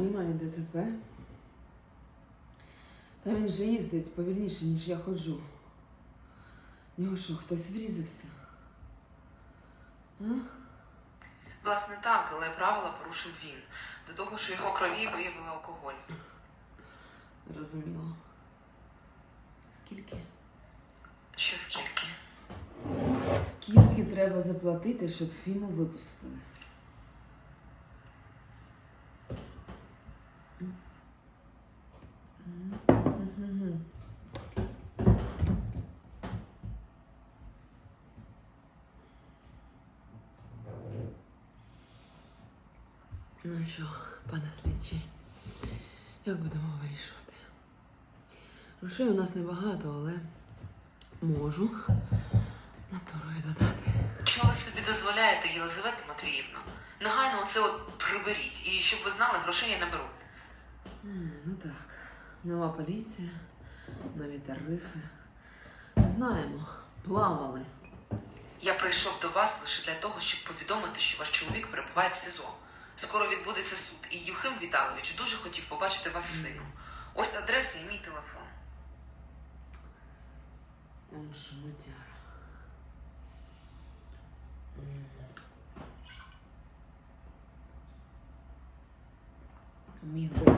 І ДТП. Та він же їздить повільніше, ніж я ходжу. В нього що, хтось врізався? А? Власне, так, але правила порушив він. До того, що його крові виявили алкоголь. Розуміло. Скільки? Що скільки? Скільки треба заплатити, щоб Фіму випустили? Ну що, пане слідчий, як будемо вирішувати? Грошей у нас небагато, але можу натурою додати. Чого ви собі дозволяєте, Єлизавета Матвіївна? Негайно оце от приберіть. І щоб ви знали, грошей я не беру. М, Ну так, нова поліція, нові тарифи. Знаємо, плавали. Я прийшов до вас лише для того, щоб повідомити, що ваш чоловік перебуває в СІЗО. Скоро відбудеться суд, і Юхим Віталович дуже хотів побачити вас з сином. Ось адреса і мій телефон. Он шмотяра. Міг би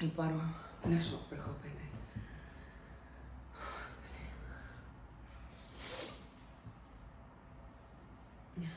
і пару пляшок прихопити. Блін.